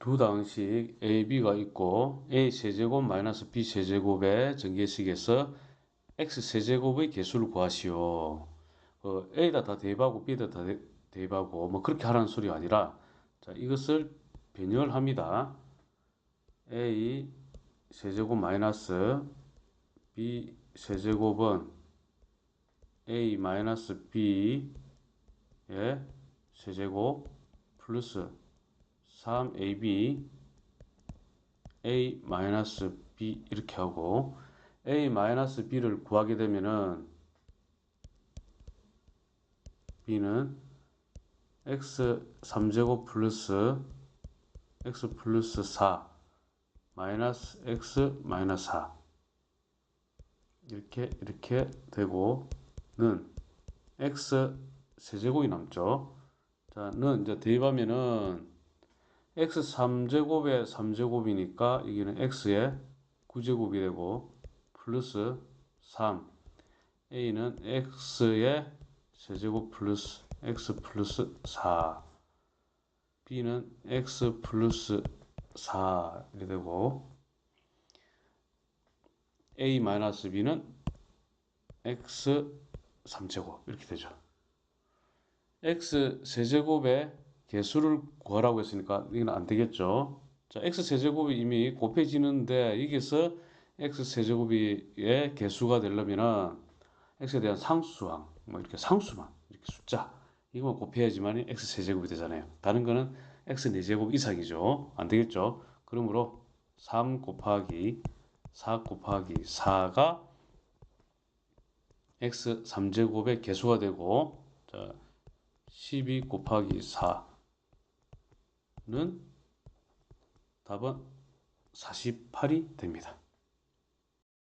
두 당식 a, b가 있고 a 세제곱 마이너스 b 세제곱의 전개식에서 x 세제곱의 개수를 구하시오. 어, a다 다 대입하고 b다 다 대- 대입하고 뭐 그렇게 하라는 소리가 아니라 자 이것을 변형을 합니다. a 세제곱 마이너스 b 세제곱은 a 마이너스 b의 세제곱 플러스 3ab a 마이너스 b 이렇게 하고 a 마이너스 b를 구하게 되면은 b는 x 3제곱 플러스 x 플러스 4 마이너스 x 마이너스 4 이렇게 이렇게 되고는 x 세제곱이 남죠. 자, 는 이제 대입하면은 x 3제곱에 3제곱이니까 이게는 x의 9제곱이 되고 플러스 3 a는 x의 세제곱 플러스 x 플러스 4 b는 x 플러스 4 이렇게 되고 a 마이너스 b는 x 3제곱 이렇게 되죠. x 세제곱의 개수를 구하라고 했으니까 이건 안 되겠죠. 자, x 세제곱이 이미 곱해지는데 여기서 x 세제곱의 개수가 되려면은 x에 대한 상수항, 뭐 이렇게 상수만 이렇게 숫자 이거만 곱해야지만 x 세제곱이 되잖아요. 다른 거는 x 4제곱 이상이죠. 안 되겠죠. 그러므로 3 곱하기 4 곱하기 4가 x 3제곱의 개수가 되고 자, 12 곱하기 4는 답은 48이 됩니다.